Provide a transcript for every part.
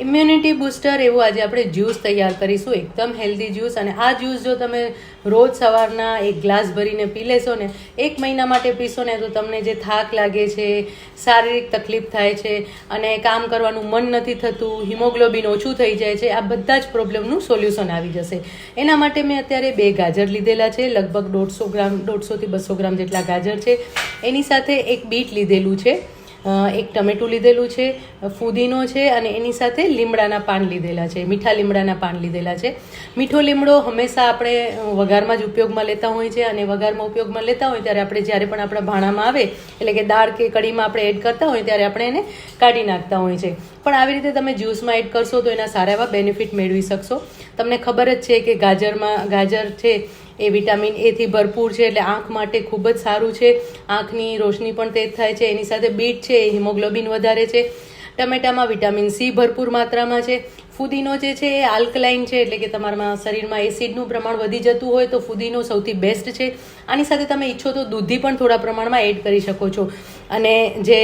Immunity booster એવું આજે આપણે જ્યુસ તૈયાર કરીશું, એકદમ હેલ્ધી જ્યુસ અને આ જ્યુસ જો તમે રોજ સવારના એક ગ્લાસ ભરીને પી લેશો ને, એક મહિના માટે પીશો ને, તો તમને જે થાક લાગે છે, શારીરિક તકલીફ થાય છે, અને કામ કરવાનું મન નથી થતું, હિમોગ્લોબિન ઓછું થઈ જાય છે, આ બધા જ પ્રોબ્લેમનું સોલ્યુશન આવી જશે. એના માટે મેં અત્યારે બે ગાજર લીધેલા છે, લગભગ દોઢસો ગ્રામ, દોઢસોથી બસો ગ્રામ જેટલા ગાજર છે. એની સાથે એક બીટ લીધેલું છે. એક ટમેટું લીધેલું છે, ફુદીનો છે અને એની સાથે લીમડાના પાન લીધેલા છે, મીઠા લીમડાના પાન લીધેલા છે. મીઠો લીમડો હંમેશા આપણે વઘારમાં જ ઉપયોગમાં લેતા હોય છે અને વઘારમાં ઉપયોગમાં લેતા હોય ત્યારે આપણે જ્યારે પણ આપણા ભાણામાં આવે, એટલે કે દાળ કે કઢીમાં આપણે એડ કરતા હોય ત્યારે આપણે એને કાઢી નાખતા હોય છે પણ આવી રીતે તમે જ્યુસમાં એડ કરશો તો એના સારા એવા બેનિફિટ મેળવી શકશો. તમને ખબર જ છે કે ગાજરમાં, ગાજર છે એ વિટામિન એથી ભરપૂર છે, એટલે આંખ માટે ખૂબ જ સારું છે. આંખની રોશની પણ તેજ થાય છે, એની સાથે બીટ છે, એ હિમોગ્લોબિન વધારે છે. ટમેટામાં વિટામિન સી ભરપૂર માત્રામાં છે. ફુદીનો જે છે, એ આલ્કલાઇન છે, એટલે કે તમારા શરીરમાં એસિડનું પ્રમાણ વધી જતું હોય તો ફુદીનો સૌથી બેસ્ટ છે. આની સાથે તમે ઈચ્છો તો દૂધી પણ થોડા પ્રમાણમાં એડ કરી શકો છો. અને જે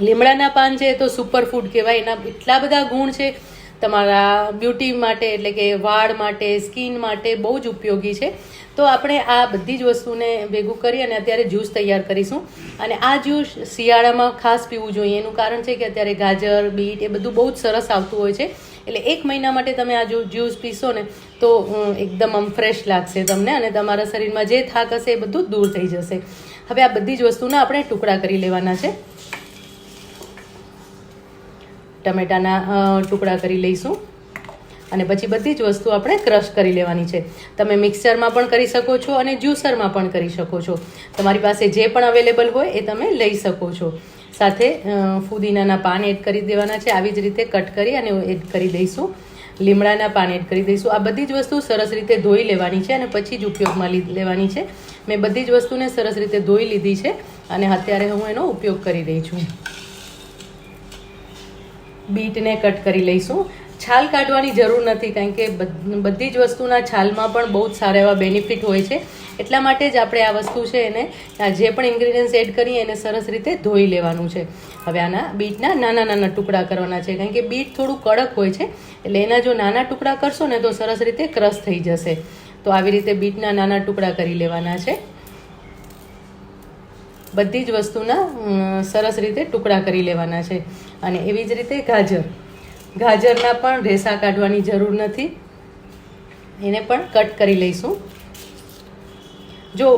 લીમડાના પાન છે તો સુપર ફૂડ કહેવાય, એના એટલા બધા ગુણ છે તમારા બ્યુટી માટે એટલે કે વાળ માટે સ્કિન માટે બહુ જ ઉપયોગી છે. તો આપણે આ બધી જ વસ્તુને ભેગું કરી અને અત્યારે જ્યુસ તૈયાર કરીશું. અને આ જ્યુસ શિયાળામાં ખાસ પીવું જોઈએ. એનું કારણ છે કે અત્યારે ગાજર, બીટ એ બધું બહુ જ સરસ આવતું હોય છે. એટલે એક મહિના માટે તમે આ જો જ્યુસ પીશો ને તો એકદમ આમ ફ્રેશ લાગશે તમને અને તમારા શરીરમાં જે થાક હશે એ બધું દૂર થઈ જશે. હવે આ બધી જ વસ્તુના આપણે ટુકડા કરી લેવાના છે. ટમેટાના ટુકડા કરી લઈશું. અને પછી બધી જ વસ્તુ આપણે ક્રશ કરી લેવાની છે. તમે મિક્સરમાં પણ કરી શકો છો અને જ્યુસરમાં પણ કરી શકો છો. તમારી પાસે જે પણ અવેલેબલ હોય એ તમે લઈ શકો છો. સાથે ફુદીનાના પાન એડ કરી દેવાના છે. આવી જ રીતે કટ કરી અને એડ કરી દઈશું. લીમડાના પાન એડ કરી દઈશું. આ બધી જ વસ્તુ સરસ રીતે ધોઈ લેવાની છે અને પછી જ ઉપયોગમાં લેવાની છે. મેં બધી જ વસ્તુને સરસ રીતે ધોઈ લીધી છે અને અત્યારે હું એનો ઉપયોગ કરી રહી છું. બીટને કટ કરી લઈશું. છાલ કાઢવાની જરૂર નથી, કારણ કે બધી જ વસ્તુના છાલમાં પણ બહુ જ સારા એવા બેનિફિટ હોય છે. એટલા માટે જ આપણે આ વસ્તુ છે એને જે પણ ઇન્ગ્રીડિયન્ટ્સ એડ કરીએ, એને સરસ રીતે ધોઈ લેવાનું છે. હવે આના બીટના નાના નાના ટુકડા કરવાના છે, કારણ કે બીટ થોડું કડક હોય છે, એટલે એના જો નાના ટુકડા કરશો ને તો સરસ રીતે ક્રશ થઈ જશે. તો આવી રીતે બીટના નાના ટુકડા કરી લેવાના છે. બધી જ વસ્તુના સરસ રીતે ટુકડા કરી લેવાના છે. અને એવી જ રીતે ગાજર. ગાજરના પણ રેસા કાઢવાની જરૂર નથી. એને પણ કટ કરી લઈશું. જો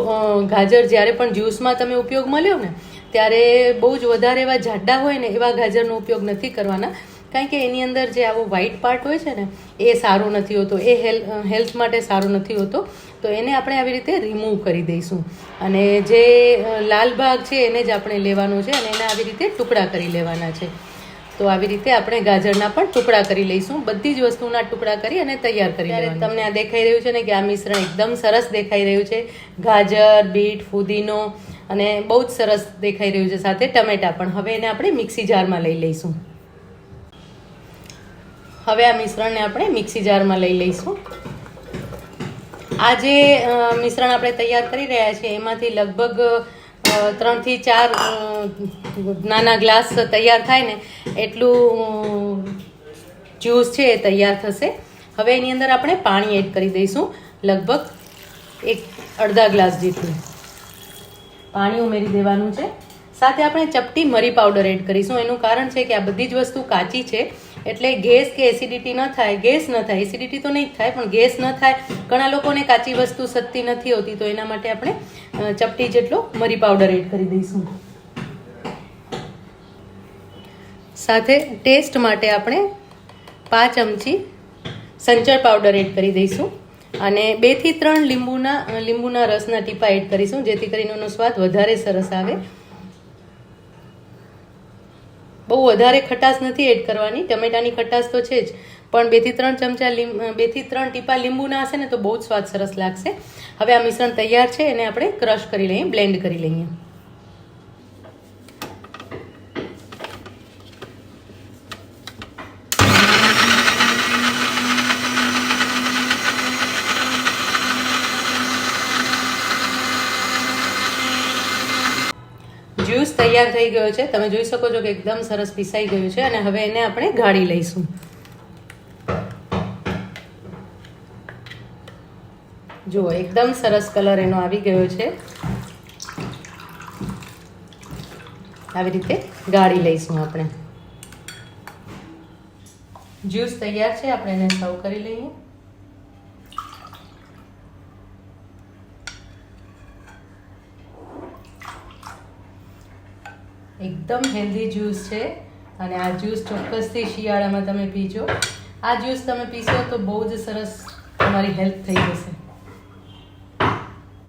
ગાજર જ્યારે પણ જ્યુસમાં તમે ઉપયોગમાં લ્યો ને, ત્યારે બહુ જ વધારે એવા જાડા હોય ને એવા ગાજરનો ઉપયોગ નથી કરવાના. કારણ કે એની અંદર જે આવો વ્હાઇટ પાર્ટ હોય છે ને એ સારો નથી હોતો. એ હેલ્થ માટે સારો નથી હોતો. તો એને આપણે આવી રીતે રિમૂવ કરી દઈશું. અને જે લાલ ભાગ છે એને જ આપણે લેવાનો છે અને એને આવી રીતે ટુકડા કરી લેવાના છે. તો આવી રીતે આપણે ગાજરના પણ ટુકડા કરી લઈશું. બધી જ વસ્તુના ટુકડા કરી અને તૈયાર કરી લેવાનું તમને આ દેખાઈ રહ્યું છે ને કે આ મિશ્રણ એકદમ સરસ દેખાઈ રહ્યું છે. ગાજર બીટ ફુદીનો અને બહુ જ સરસ દેખાઈ રહ્યું છે. સાથે ટમેટા પણ. હવે એને આપણે મિક્સી જારમાં લઈ લઈશું. હવે આ મિશ્રણને આપણે મિક્સી જારમાં લઈ લઈશું. આ જે મિશ્રણ આપણે તૈયાર કરી રહ્યા છીએ, એમાંથી લગભગ ત્રણથી ચાર નાના ગ્લાસ તૈયાર થાય ને, એટલું જ્યુસ છે એ તૈયાર થશે. હવે એની અંદર આપણે પાણી એડ કરી દઈશું, લગભગ એક અડધા ગ્લાસ જેટલું. પાણી ઉમેરી દેવાનું છે. સાથે આપણે ચપટી મરી પાવડર એડ કરીશું. એનું કારણ છે કે આ બધી જ વસ્તુ કાચી છે. એટલે ગેસ કે એસિડિટી ન થાય, ગેસ ન થાય એસિડિટી તો નહીં થાય, પણ ગેસ ન થાય, ઘણા લોકોને કાચી વસ્તુ સતતી નથી હોતી, તો એના માટે આપણે ચપટી જેટલો મરી પાવડર એડ કરી દઈશું. સાથે ટેસ્ટ માટે આપણે પાંચ ચમચી સંચર પાવડર એડ કરી દઈશું. અને બેથી ત્રણ લીંબુના લીંબુના રસના ટીપા એડ કરીશું, જેથી કરીને એનો સ્વાદ વધારે સરસ આવે. બહુ વધારે ખટાશ નથી એડ કરવાની, ટમેટાની ખટાશ તો છે જ. પણ બેથી ત્રણ ચમચા લીમ બેથી ત્રણ ટીપા લીંબુના હશે ને તો બહુ જ સ્વાદ સરસ લાગશે. હવે આ મિશ્રણ તૈયાર છે, એને આપણે ક્રશ કરી લઈએ, બ્લેન્ડ કરી લઈએ. જ્યુસ તૈયાર થઈ ગયો છે. તમે જોઈ શકો છો કે એકદમ સરસ પીસાઈ ગયું છે અને હવે એને આપણે ગાળી લઈશું. જુઓ, એકદમ સરસ કલર એનો આવી ગયો છે. આવી રીતે ગાળી લઈશું આપણે. જ્યુસ તૈયાર છે, આપણે એને સર્વ કરી લઈએ. એકદમ હેલ્ધી જ્યુસ છે અને આ જ્યુસ ચોક્કસથી શિયાળામાં તમે પીજો. આ જ્યુસ તમે પીશો તો બહુ જ સરસ તમારી હેલ્થ થઈ જશે.